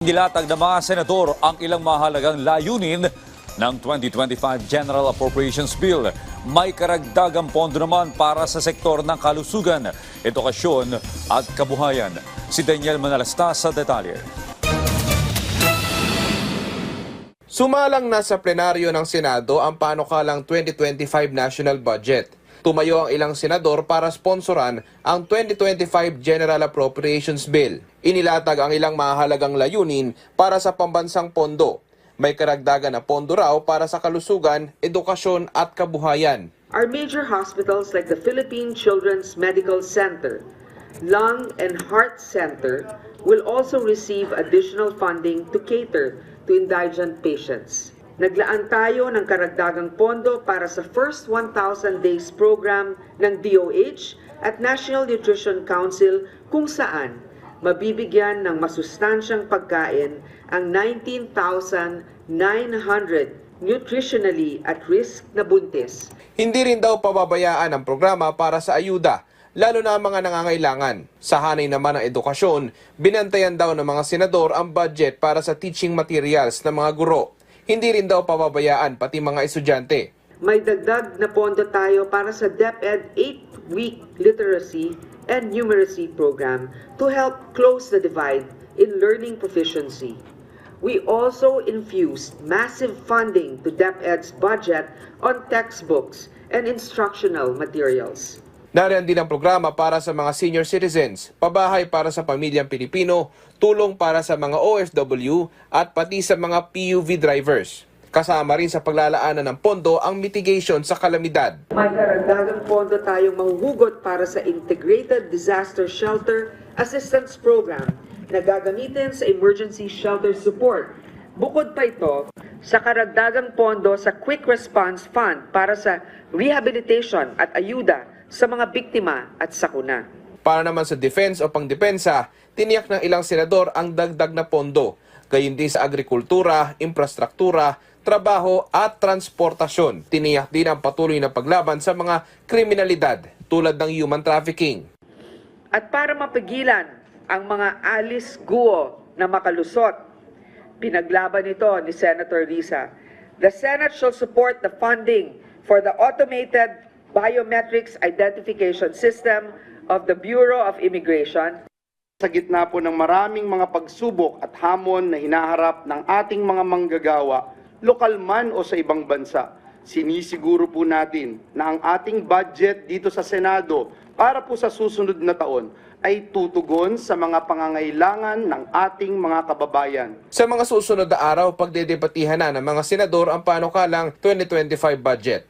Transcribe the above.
Nilatag ng mga senador ang ilang mahalagang layunin ng 2025 General Appropriations Bill. May karagdagang pondo naman para sa sektor ng kalusugan, edukasyon at kabuhayan. Si Daniel Manalasta sa detalye. Sumalang na sa plenaryo ng Senado ang panukalang 2025 national budget. Tumayo ang ilang senador para sponsoran ang 2025 General Appropriations Bill. Inilatag ang ilang mahalagang layunin para sa pambansang pondo. May karagdagan na pondo raw para sa kalusugan, edukasyon at kabuhayan. Our major hospitals like the Philippine Children's Medical Center, Lung and Heart Center will also receive additional funding to cater to indigent patients. Naglaan tayo ng karagdagang pondo para sa First 1,000 Days program ng DOH at National Nutrition Council kung saan mabibigyan ng masustansyang pagkain ang 19,900 nutritionally at risk na buntis Hindi rin daw pababayaan ang programa para sa ayuda, lalo na ang mga nangangailangan. Sa hanay naman ng edukasyon, binantayan daw ng mga senador ang budget para sa teaching materials ng mga guro. Hindi rin daw pababayaan pati mga estudyante. May dagdag na pondo tayo para sa DepEd 8-week literacy and numeracy program to help close the divide in learning proficiency. We also infused massive funding to DepEd's budget on textbooks and instructional materials. Nariyan din ang programa para sa mga senior citizens, pabahay para sa pamilyang Pilipino, tulong para sa mga OFW at pati sa mga PUV drivers. Kasama rin sa paglalaanan ng pondo ang mitigation sa kalamidad. May karagdagang pondo tayong manghugot para sa Integrated Disaster Shelter Assistance Program na gagamitin sa emergency shelter support. Bukod pa ito, sa karagdagang pondo sa Quick Response Fund para sa rehabilitation at ayuda sa mga biktima at sakuna. Para naman sa defense o pangdepensa, tiniyak ng ilang senador ang dagdag na pondo, gayon din sa agrikultura, infrastruktura, trabaho at transportasyon. Tiniyak din ang patuloy na paglaban sa mga kriminalidad tulad ng human trafficking. At para mapigilan ang mga alis guo na makalusot, pinaglaban ito ni Senator Risa. The Senate shall support the funding for the automated biometrics identification system of the Bureau of Immigration Sa gitna po ng maraming mga pagsubok at hamon na hinaharap ng ating mga manggagawa, lokal man o sa ibang bansa, sinisiguro po natin na ang ating budget dito sa Senado para po sa susunod na taon ay tutugon sa mga pangangailangan ng ating mga kababayan. Sa mga susunod na araw, pagdedebatihan na ng mga senador ang panukalang 2025 budget.